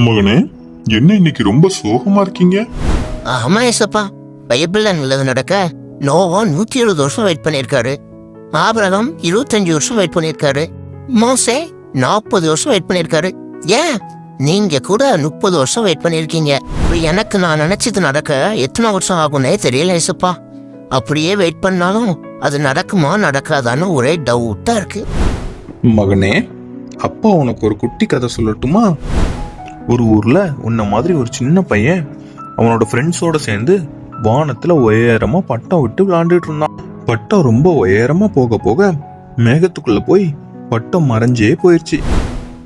மகனே என்ன இன்னைக்கு ரொம்ப சோகமா இருக்கீங்க? ஆமா ஏசப்பா. பைபிள்ல நல்லது நடக்க நோவா நூத்தி எழுபது வருஷம் வெயிட் பண்ணியிருக்காரு. ஆபிரகாம் இருபத்தஞ்சு வருஷம் வெயிட் பண்ணியிருக்காரு. மோசே நாற்பது வருஷம் வெயிட் பண்ணியிருக்காரு. ஏன்? நீங்க கூட முப்பது வருஷம் வெயிட் பண்ணியிருக்கீங்க. எனக்கு நான் நினைச்சது நடக்க எத்தனை வருஷம் ஆகும்னே தெரியல ஏசப்பா. அப்படியே வெயிட் பண்ணாலும் அது நடக்குமா நடக்காதான்னு ஒரே டவுட்டா இருக்கு. மகனே அப்பா உனக்கு ஒரு குட்டி கதை சொல்லட்டுமா? ஒரு ஊரில் உன்ன மாதிரி ஒரு சின்ன பையன் அவனோட ஃப்ரெண்ட்ஸோட சேர்ந்து வானத்தில் உயரமாக பட்டம் விட்டு விளாண்டுட்டு இருந்தான். பட்டம் ரொம்ப உயரமாக போக போக மேகத்துக்குள்ளே போய் பட்டம் மறைஞ்சே போயிடுச்சு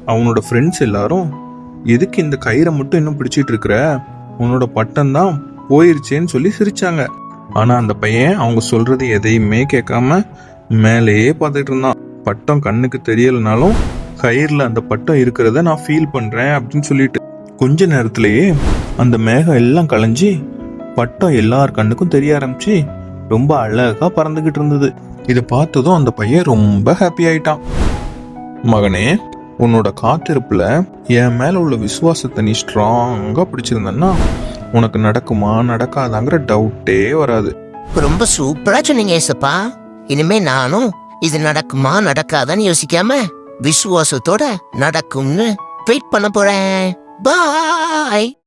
அவனோட ஃப்ரெண்ட்ஸ் எல்லாரும் எதுக்கு இந்த கயிறை மட்டும் இன்னும் பிடிச்சிட்டு இருக்கிற? உன்னோட பட்டம் தான் போயிருச்சேன்னு சொல்லி சிரிச்சாங்க. ஆனால் அந்த பையன் அவங்க சொல்றது எதையுமே கேட்காம மேலேயே பார்த்துட்டு இருந்தான். பட்டம் கண்ணுக்கு தெரியலனாலும் கயிறில் அந்த பட்டம் இருக்கிறத நான் ஃபீல் பண்ணுறேன் அப்படின்னு சொல்லிட்டு கொஞ்ச நேரத்திலேயே அந்த மேகம் எல்லாம் கலைஞ்சி பட்டம் எல்லார் கண்ணுக்கும் தெரிய ஆரம்பிச்சு ரொம்ப அழகா பறந்துக்கிட்டு இருந்தது. இதை பார்த்ததும் அந்த பையன் ரொம்ப ஹாப்பி ஆயிட்டான். மகனே உன்னோட காத்திருப்பில் என் மேலே உள்ள விசுவாசத்தை நீ ஸ்ட்ராங்காக பிடிச்சிருந்தன்னா உனக்கு நடக்குமா நடக்காதாங்கிற டவுட்டே வராது. ரொம்ப சூப்பராக சொன்னீங்க ஏசப்பா. இனிமே நானும் இது நடக்குமா நடக்காதான்னு யோசிக்காம விசுவாசத்தோட நடக்கும்னு வெயிட் பண்ண போறேன். பாய்.